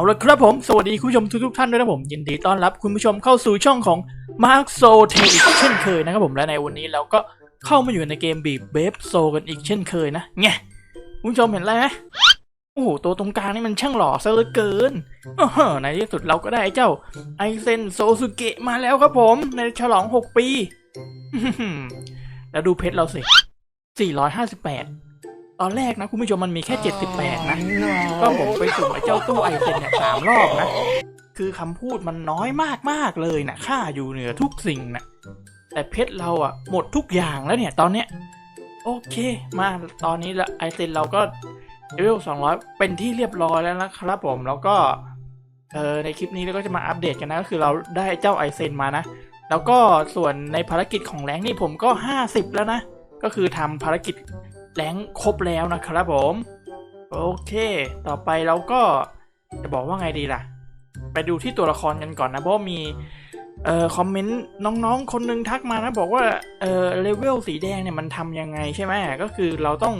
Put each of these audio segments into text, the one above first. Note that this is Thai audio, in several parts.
าละครับผม สวัสดีคุณผู้ชมทุกๆท่านด้วยนะผม ยินดีต้อนรับคุณผู้ชมเข้าสู่ช่องของ Mark s o t a อีกเช่นเคยนะครับผมและในวันนี้เราก็เข้ามาอยู่ในเกมบีบเบฟโซกันอีกเช่นเคยนะไงคุณผู้ชมเห็นอะไรไหมโอ้โห ตัวตรงกลางนี่มันช่างหล่อซะเหลือเกินในที่สุดเราก็ได้ไอ้เจ้าไอเซนโซสุเกะมาแล้วครับผม ในฉลอง 6 ปี แล้วดูเพชรเราสิ 458 ตอนแรกนะคุณผู้ชมมันมีแค่ 78 นะ ก็ผมไปสุ่มไอ้เจ้าตู้ไอเซนเนี่ยสามรอบนะ คือคำพูดมันน้อยมากมากๆเลยนะค่าอยู่เหนือทุกสิ่งนะแต่เพชรเราอะหมดทุกอย่างแล้วเนี่ยตอนเนี้ย โอเค มาตอนนี้ละไอเซนเราก็เลเวล200 เป็นที่เรียบร้อยแล้วนะครับผมแล้วก็เออในคลิปนี้เราก็จะมาอัปเดตกันนะก็คือเราได้เจ้าไอเซนมานะ แล้วก็ส่วนในภารกิจของแรงนี่ผมก็ 50 แล้วนะ ก็คือทำภารกิจ แรงครบแล้วนะครับผม โอเค ต่อไปเราก็จะบอกว่าไงดีล่ะ ไปดูที่ตัวละครกันก่อนนะเพราะมีเอ่อคอมเมนต์น้องๆ คนหนึงทักมานะ บอกว่าเอ่อเลเวลสีแดงเนี่ยมันทำยังไงใช่ไหมก็คือเราต้อง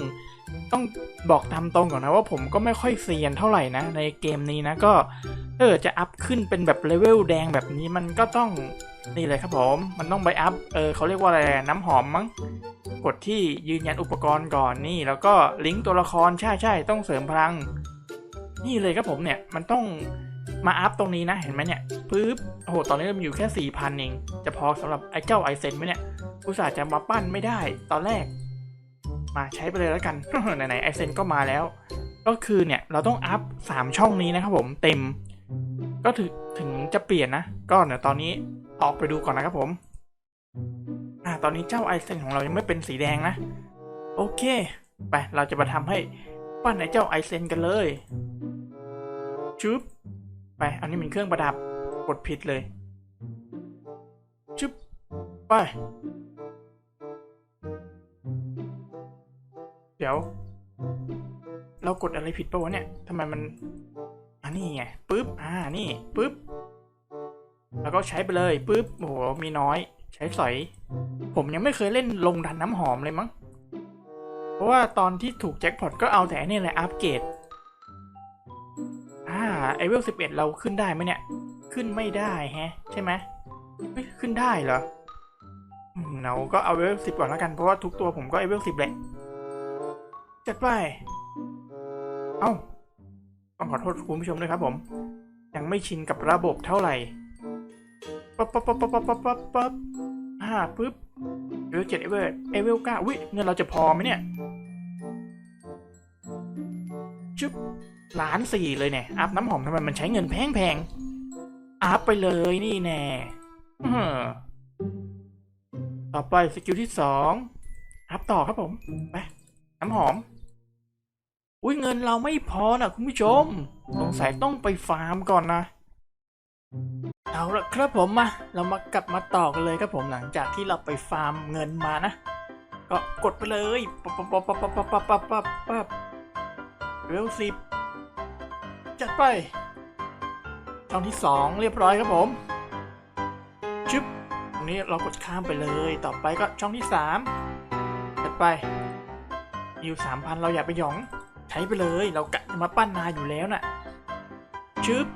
ต้องบอกตามตรงก่อนนะว่าผมก็ไม่ค่อยเซียนเท่าไหร่นะ ในเกมนี้นะก็เออจะอัพขึ้นเป็นแบบเลเวลแดงแบบนี้มันก็ต้องนี่เลยครับผม มันต้องไปอัพเออเขาเรียกว่าอะไรน้ำหอมมั้ง กดที่ยืนยันอุปกรณ์ก่อนนี่ แล้วก็ลิงก์ตัวละครใช่ใช่ต้องเสริมพลัง นี่เลยครับผมเนี่ยมันต้องมาอัพตรงนี้นะเห็นไหมเนี่ยปึ๊บโอ้โหตอนนี้มันอยู่แค่สี่พันเองจะพอสำหรับไอ้เจ้าไอเซนไหมเนี่ยอุตส่าห์จะมาปั้นไม่ได้ตอนแรก มาใช้ไปเลยแล้วกัน ไหนๆไอเซนก็มาแล้ว ก็คือเนี่ยเราต้องอัพสามช่องนี้นะครับผมเต็ม ก็ถึงถึงจะเปลี่ยนนะ ก็เดี๋ยวตอนนี้ออกไปดูก่อนนะครับผม ตอนนี้เจ้าไอเซนของเรายังไม่เป็นสีแดงนะ โอเค ไป เราจะมาทำให้ปั้นไอ้เจ้าไอเซนกันเลยชุบไป อันนี้เป็นเครื่องประดับ กดผิดเลยชุบไป เดี๋ยว เรากดอะไรผิดปะวะเนี่ยทำไมมันอันนี้ไงปึ๊บ อ่า นี่ปึ๊บ แล้วก็ใช้ไปเลยปึ๊บโอ้โหมีน้อย ใช้สอย ผมยังไม่เคยเล่นลงดันน้ำหอมเลยมั้ง เพราะว่าตอนที่ถูกแจ็คพอตก็เอาแต่นี่แหละอัปเกรด อ่าไอเวลสิบเอ็ดเราขึ้นได้ไหมเนี่ย ขึ้นไม่ได้แฮะ ใช่ไหมเฮ้ยขึ้นได้เหรอเราก็เอาเวลสิบก่อนแล้วกัน เพราะว่าทุกตัวผมก็ไอเวลสิบแหละ จัดไป เอ้าต้องขอโทษคุณผู้ชมด้วยครับผม ยังไม่ชินกับระบบเท่าไหร่ ปั๊บปั๊บปั๊บปั๊บปั๊บปั๊บปั๊บอ่าปึ๊บเอเวลเจ็ดเอเวลเอเวลเก้าวิเงินเราจะพอไหมเนี่ยชึบล้านสี่เลยเนี่ยอัพน้ำหอมทำไมมันใช้เงินแพงแพงอัพไปเลยนี่แน่ต่อไปสกิลที่สองอัพต่อครับผม ไป น้ำหอม อุ้ยเงินเราไม่พอนะคุณผู้ชม สงสัยต้องไปฟาร์มก่อนนะ เอาละครับผมมา เรามากลับมาต่อกันเลยครับผมหลังจากที่เราไปฟาร์มเงินมานะ ก็กดไปเลยปั๊บปั๊บปั๊บปั๊บปั๊บปั๊บปั๊บปั๊บปั๊บเร็วสิบจัดไปช่องที่สองเรียบร้อยครับผมชึบตรงนี้เรากดข้ามไปเลย ต่อไปก็ช่องที่สามจัดไปมีอยู่สามพันเราอย่าไปหยอง ใช้ไปเลย เรากะจะมาปั้นนาอยู่แล้วน่ะชึบ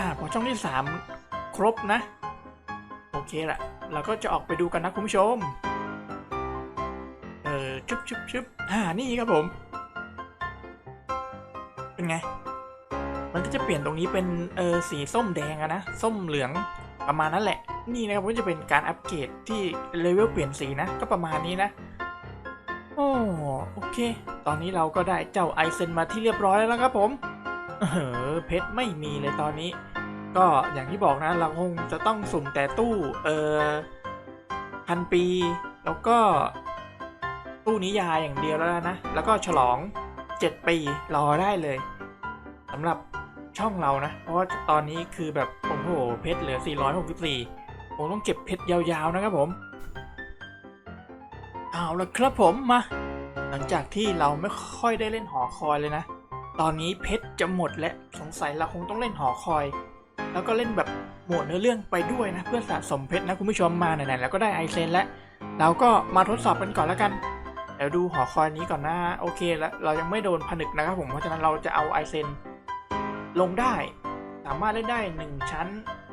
อ่าพอช่องที่สามครบนะ โอเคละเราก็จะออกไปดูกันนะคุณผู้ชม เออชุบชุบชุบอ่านี่ครับผม เป็นไง มันก็จะเปลี่ยนตรงนี้เป็นเออสีส้มแดงอะนะ ส้มเหลืองประมาณนั้นแหละ นี่นะครับก็จะเป็นการอัปเกรดที่เลเวลเปลี่ยนสีนะ ก็ประมาณนี้นะโอ้โอเค ตอนนี้เราก็ได้เจ้าไอเซนมาที่เรียบร้อยแล้วครับผม เออเพชรไม่มีเลยตอนนี้ ก็อย่างที่บอกนะเราคงจะต้องสุ่มแต่ตู้เออพันปี แล้วก็ตู้นิยายอย่างเดียวแล้วนะ แล้วก็ฉลอง 7 ปีรอได้เลยสำหรับช่องเรานะ เพราะว่าตอนนี้คือแบบโอ้โหเพชรเหลือ 464 ผมต้องเก็บเพชรยาวๆนะครับผม เอาละครับผมมา หลังจากที่เราไม่ค่อยได้เล่นหอคอยเลยนะ ตอนนี้เพชรจะหมดและสงสัยเราคงต้องเล่นหอคอย แล้วก็เล่นแบบหมวดเนื้อเรื่องไปด้วยนะ เพื่อสะสมเพชรนะคุณผู้ชมมาไหนๆแล้วก็ได้ไอเซนแล้วเราก็มาทดสอบกันก่อนแล้วกันเดี๋ยวดูหอคอยนี้ก่อนนะโอเคแล้วเรายังไม่โดนผนึกนะครับผมเพราะฉะนั้นเราจะเอาไอเซนลงได้ สามารถเล่นได้หนึ่งชั้น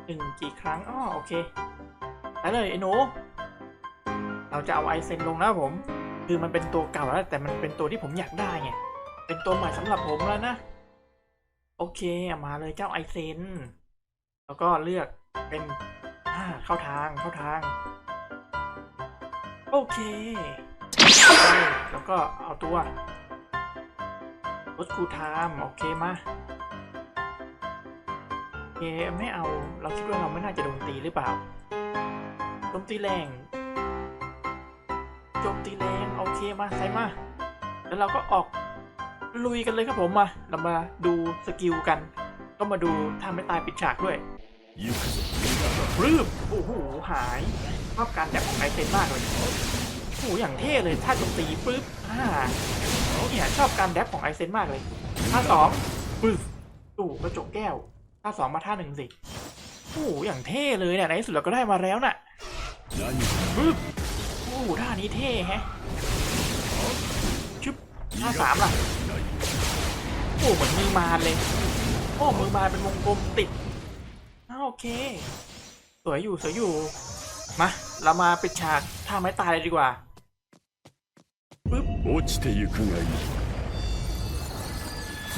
หนึ่งกี่ครั้งอ้อโอเคไปเลยไอ้หนูเราจะเอาไอเซนลงนะครับผม คือมันเป็นตัวเก่าแล้วแต่มันเป็นตัวที่ผมอยากได้ไงเป็นตัวใหม่สำหรับผมแล้วนะ โอเคมาเลยเจ้าไอเซน แล้วก็เลือกเป็นอ่าเข้าทางเข้าทาง โอเค แล้วก็เอาตัวรถคูทามโอเคมาโอเคไม่เอาเราคิดว่าเราไม่น่าจะโดนตีหรือเปล่าโจมตีแรงโจมตีแรงโอเคมาใส่มา แล้วเราก็ออกลุยกันเลยครับผมมา เรามาดูสกิลกัน ก็มาดูทำไม่ตายปิดฉากด้วย ปลื้โอ้โห หายภาพการจับของไอเซนมากเลย โอ้โห อย่างเท่เลย ถ้าจมตีปึ๊บอ่าเนี่ยชอบการแดบของไอเซนมากเลยท่าสองปึ๊บตู้กระจกแก้วท่าสองมาท่าหนึ่งสิ โอ้โห อย่างเท่เลยเนี่ย ในที่สุดเราก็ได้มาแล้วน่ะปึ๊บโอ้โห ท่านี้เท่แฮะชึบท่าสามล่ะ โอ้เหมือนมือมาเลย โอ้มือมาเป็นวงกลมติด โอเค สวยอยู่ สวยอยู่ มา เรามาปิดฉากท่าไม้ตายเลยดีกว่า ปึ๊บ 落ちてゆくがいい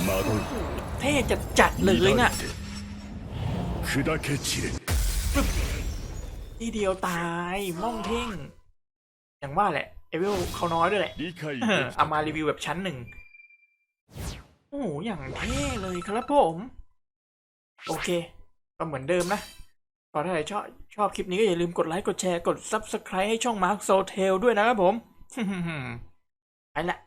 惑う เท่จัดจัดๆเลยน่ะ て砕け散れ ทีเดียวตายม่องเท่ง อย่างว่าแหละ เอเวลเขาน้อยด้วยแหละ 理解 เออ でき เอามารีวิวแบบชั้นหนึ่ง โอ้โห อย่างเท่เลยครับผม โอเค ก็เหมือนเดิมนะก็ถ้าใครชอบชอบคลิปนี้ก็อย่าลืมกดไลค์กดแชร์กด Subscribe ให้ช่อง Mark s o t e l ด้วยนะครับผมไปละ